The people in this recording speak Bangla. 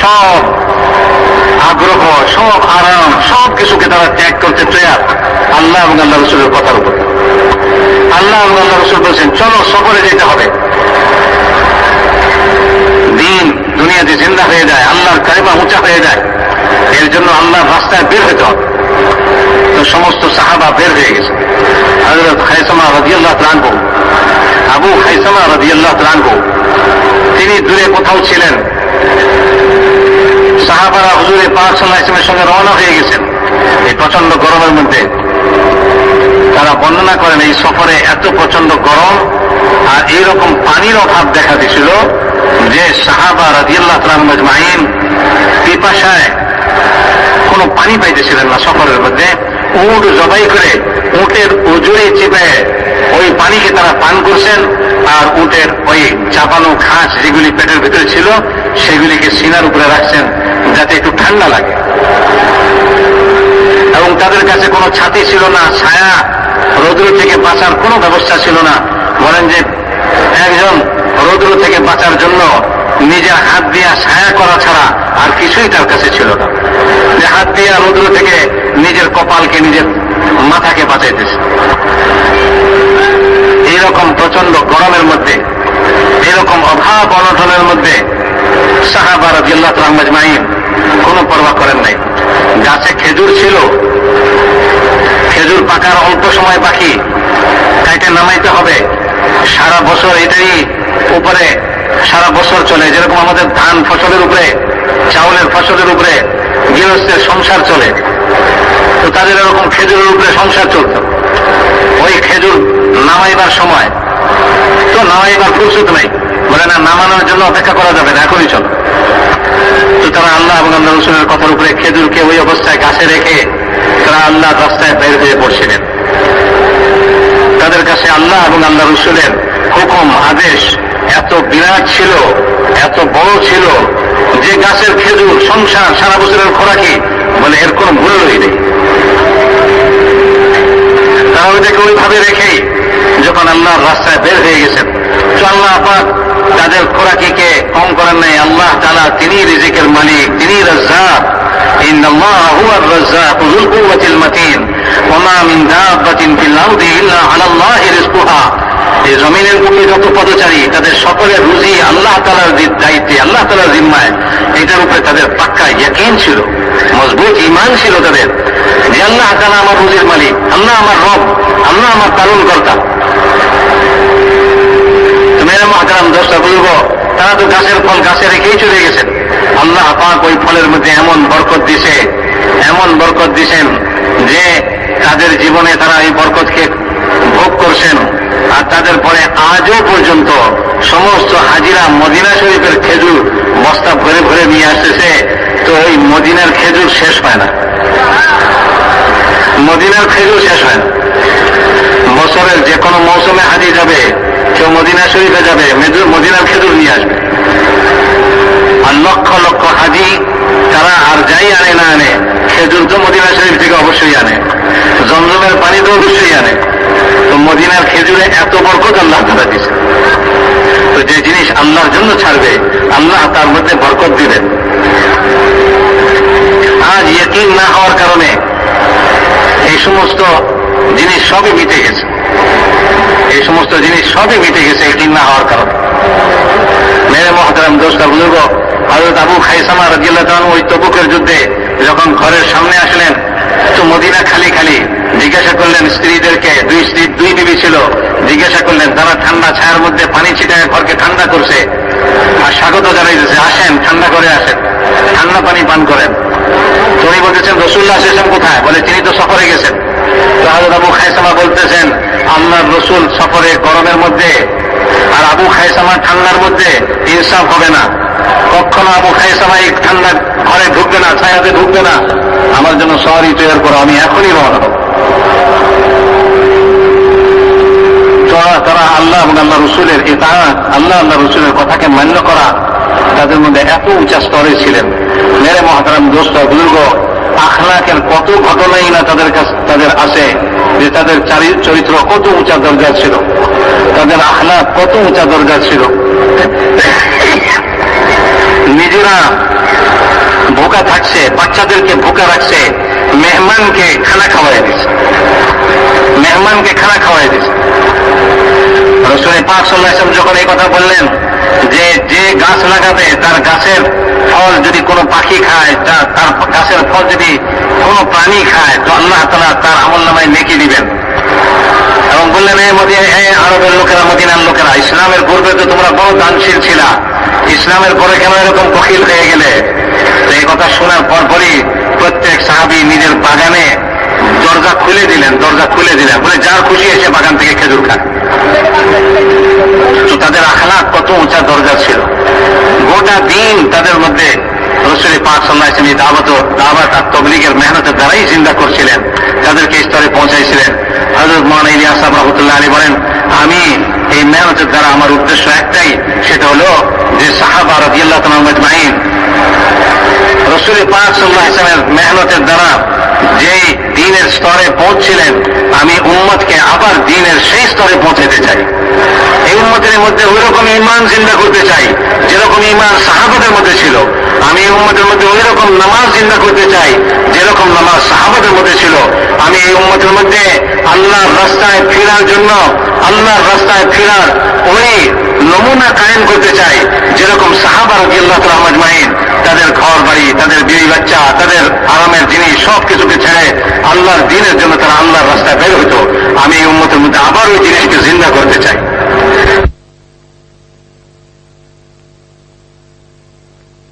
সব আগ্রহ, সব আরাম, সব কিছুকে তারা ত্যাগ করতে তৈয়ার। আল্লাহ এবং আল্লাহ রসুলের কথার উপর। আল্লাহ এবং আল্লাহ রসুল বলছেন, চলো, সফরে যেতে হবে। দিন দুনিয়াতে জিন্দা হয়ে যায়, আল্লাহর কারিমা উঁচা হয়ে যায়। এর জন্য আল্লাহর রাস্তায় বের হতে হবে। তো সমস্ত সাহাবা বের হয়ে গেছে। হজরত খাইসামা রাজিয়াল্লাহ ত্রানবু আবু খাইসামা রাজিয়াল্লাহ ত্রানবু তিনি দূরে কোথাও ছিলেন সাহাবারা হুজুরে পাক সাল্লাহ ইসলামের সঙ্গে রওনা হয়ে গেছেন। এই প্রচণ্ড গরমের মধ্যে তারা বর্ণনা করেন, এই সফরে এত প্রচণ্ড গরম আর এইরকম পানির অভাব দেখা দিছিল যে সাহাবা রাজিয়াল্লাহ মাইন পিপাসায় কোনো পানি পাইতেছিলেন না সফরের মধ্যে। উট জবাই করে উটের উজুরে চিপে ওই পানিকে তারা পান করছেন। আর উটের ওই চাপানো ঘাস যেগুলি পেটের ভিতরে ছিল, সেগুলিকে সিনার উপরে রাখছেন যাতে একটু ঠান্ডা লাগে। এবং তাদের কাছে কোনো ছাতি ছিল না, ছায়া রৌদ্র থেকে বাঁচার কোনো ব্যবস্থা ছিল না। বলেন যে একজন রৌদ্র থেকে বাঁচার জন্য নিজের হাত দিয়া ছায়া করা ছাড়া আর কিছুই তার কাছে ছিল না। যে হাত দিয়া রৌদ্র থেকে নিজের কপালকে, নিজের মাথাকে বাঁচাইতেছে। এইরকম প্রচণ্ড গরমের মধ্যে, এরকম অভাব অনটনের মধ্যে সাহাবার জিল্লাত রহমদ মাইন কোনো পরোয়া করেন নাই। গাছে খেজুর ছিল, খেজুর পাকার অল্প সময় বাকি কাইটে নামাইতে হবে। সারা বছর এটাই উপরে, সারা বছর চলে। যেরকম আমাদের ধান ফসলের উপরে, চাউলের ফসলের উপরে, গৃহস্থের সংসার চলে। তো তাদের এরকম খেজুরের উপরে সংসার চলত। নামাইবার সময়। তো নামাইবার প্রস্তুত নাই। বলে না, নামানোর জন্য অপেক্ষা করা যাবে না, এখনই চলো। তো তারা আল্লাহ এবং আল্লাহ রসুলের কথার উপরে খেজুরকে ওই অবস্থায় গাছে রেখে তারা আল্লাহ রাস্তায় বের হয়ে পড়ছিলেন। তাদের কাছে আল্লাহ এবং আল্লাহ রসুলের হুকুম, আদেশ এত বিরাট ছিল, এত বড় ছিল যে গাছের খেজুর, সংসার, সারা বছরের খোরাকি বলে এর কোনো মূল্যই নেই তারা ওইটাকে ওইভাবে রেখেই যখন আল্লাহর রাস্তায় বের হয়ে গেছেন তো আল্লাহ পাক তাদের খোরাকিকে কম করেন নাই আল্লাহ তালা তিনি রিজিকের মালিক তিনি রাজ্জাক إن الله هو الرزاق ذو القوة المتين وما من دابة في الأرض إلا على الله رزقها এই জমিনের বুকে যত পদচারী তাদের সকলের রুজি আল্লাহ তালার দায়িত্বে আল্লাহ তালার জিম্মায় এটার উপরে তাদের পাক্কা ইয়াকিন ছিল মজবুত ইমান ছিল তাদের যে আল্লাহ তালা আমার রুজির মালিক আল্লাহ আমার রব আল্লাহ আমার পালন কর্তা তারা তো গাছের ফল গাছে রেখেই চলে গেছেন। আল্লাহ পাক ওই ফলের মধ্যে এমন বরকত দিছে, এমন বরকত দিছেন যে তাদের জীবনে তারা এই বরকতকে ভোগ করছেন। আর তাদের পরে আজও পর্যন্ত সমস্ত হাজিরা মদিনা শরীফের খেজুর বস্তা ভরে ভরে নিয়ে আসতেছে, তো ওই মদিনার খেজুর শেষ হয় না। মদিনার খেজুর শেষ হয় না। বছরের যে কোনো মৌসুমে হাজি যাবে, কেউ মদিনা শরীফে যাবে মদিনার খেজুর নিয়ে আসবে। আর লক্ষ লক্ষ হাজি, তারা আর যাই আনে না আনে, খেজুর তো মদিনা শরীফ থেকে অবশ্যই আনে। জমজমের পানি তো অবশ্যই আনে। তো মদিনার খেজুরে এত বরকত আল্লাহ তারা দিছে তো যে জিনিস আল্লাহর জন্য ছাড়বে, আল্লাহ তার মধ্যে বরকত দিবেন। আজ ইয়কিন না হওয়ার কারণে এই সমস্ত জিনিস সবই মিটে গেছে। এই সমস্ত জিনিস সবই মিটে গেছে ইয়কিন না হওয়ার কারণে। মেরে মহাতারাম দোষটা বুজুর্গ হজরত আবু খাইসামা রাজিয়াল্লাহ ওই তবুকের যুদ্ধে যখন ঘরের সামনে আসলেন তো মদিনা খালি খালি জিজ্ঞাসা করলেন, স্ত্রীদেরকে, দুই স্ত্রী, দুই বিবি ছিল, জিজ্ঞাসা করলেন তারা ঠান্ডা ছায়ার মধ্যে পানি ছিটায় ঘরকে ঠান্ডা করছে? আর স্বাগত জানাইতেছে, আসেন, ঠান্ডা করে আসেন, ঠান্ডা পানি পান করেন। তো উনি বলতেছেন রসুল্লাহ এসেছেন কোথায়? বলে, তিনি তো সফরে গেছেন। আবু খাইসামা বলতেছেন, আল্লাহর রসুল সফরে গরমের মধ্যে আর আবু খাইসামা ঠান্ডার মধ্যে ইনসাফ হবে না। কখনো আবু খাইসামা এই ঠান্ডা ঘরে ঢুকবে না, ছায়াতে ঢুকবে না। আমার জন্য সহরই তৈরি করো আমি এখনই রওনা হব। তারা আল্লাহ এবং আল্লাহ রসুলের এ তারা আল্লাহ আল্লাহ রসুলের কথাকে মান্য করা, তাদের মধ্যে এত উঁচা স্তরে ছিলেন। মেরে মহাতারাম দোস্ত, বুজুর্গ আখলাকের কত ঘটনাই না তাদের কাছে তাদের আছে, যে তাদের চরিত্র কত উঁচা দরজা ছিল। তাদের আখলাক কত উঁচা দরজা ছিল। নিজেরা ভোকা থাকছে, বাচ্চাদেরকে ভুকা রাখছে, মেহমানকে খানা খাওয়াই দিছে। মেহমানকে খানা খাওয়াই দিছে। রসুল পাক সাল্লাহ যখন এই কথা বললেন যে যে গাছ লাগাবে, তার গাছের ফল যদি কোনো পাখি খায় তার গাছের ফল যদি কোনো প্রাণী খায়, তো আল্লাহ তালা তার আমল নামায় নেকি দিবেন। এবং বললেন এই মদিনা আরবের লোকেরা, মদিনার লোকেরা, ইসলামের পূর্বে তো তোমরা বড় দানশীল ছিলা। ইসলামের পরে কেন এরকম কখিল হয়ে গেলে? তো এই কথা শোনার পর পরই প্রত্যেক সাহাবি নিজের বাগানে দরজা খুলে দিলেন, দরজা খুলে দিলেন। বলে যার খুশি এসে বাগান থেকে খেজুর খায় তো তাদের আখলাক কত উঁচা দরজা ছিল। গোটা দিন তাদের মধ্যে রসুল পাক সাল্লাহ ইসলামী ও দাওয়াত আর তবলিগের মেহনতের দ্বারাই চিন্তা করছিলেন, তাদেরকে স্তরে পৌঁছাইছিলেন। হজরত মান ইলিয়াস রহমতুল্লাহ আলী বলেন, আমি এই মেহনতের দ্বারা আমার উদ্দেশ্য একটাই, সেটা হলো যে সাহাবা রাদিয়াল্লাহ তাআলা আজমাইন, রসুল পাক সাল্লাহ মেহনতের দ্বারা যেই দিনের স্তরে পৌঁছছিলেন, আমি উম্মতকে আবার দিনের সেই স্তরে পৌঁছাতে চাই। এই উম্মতের মধ্যে ওই রকম ইমান চিন্তা করতে চাই, যেরকম ইমান সাহাবাদের মধ্যে ছিল। আমি এই উম্মতের মধ্যে ওই রকম নামাজ চিন্তা করতে চাই, যেরকম নামাজ সাহাবাদের মধ্যে ছিল। আমি এই উম্মতের মধ্যে আল্লাহর রাস্তায় ফেরার জন্য, আল্লাহর রাস্তায় ফেরার ওই নমুনা কায়েম করতে চাই, যেরকম সাহাবা রাদিয়াল্লাহু তাআলা আজমাইন, তাদের ঘর বাড়ি তাদের বিবি বাচ্চা, তাদের আরামের জিনিস সব কিছুকে ছেড়ে আল্লাহর দিনের জন্য তারা আল্লাহর রাস্তায় বের আমি এই উন্মতের মধ্যে আবার ওই জিনিসকে জিন্দা করতে চাই।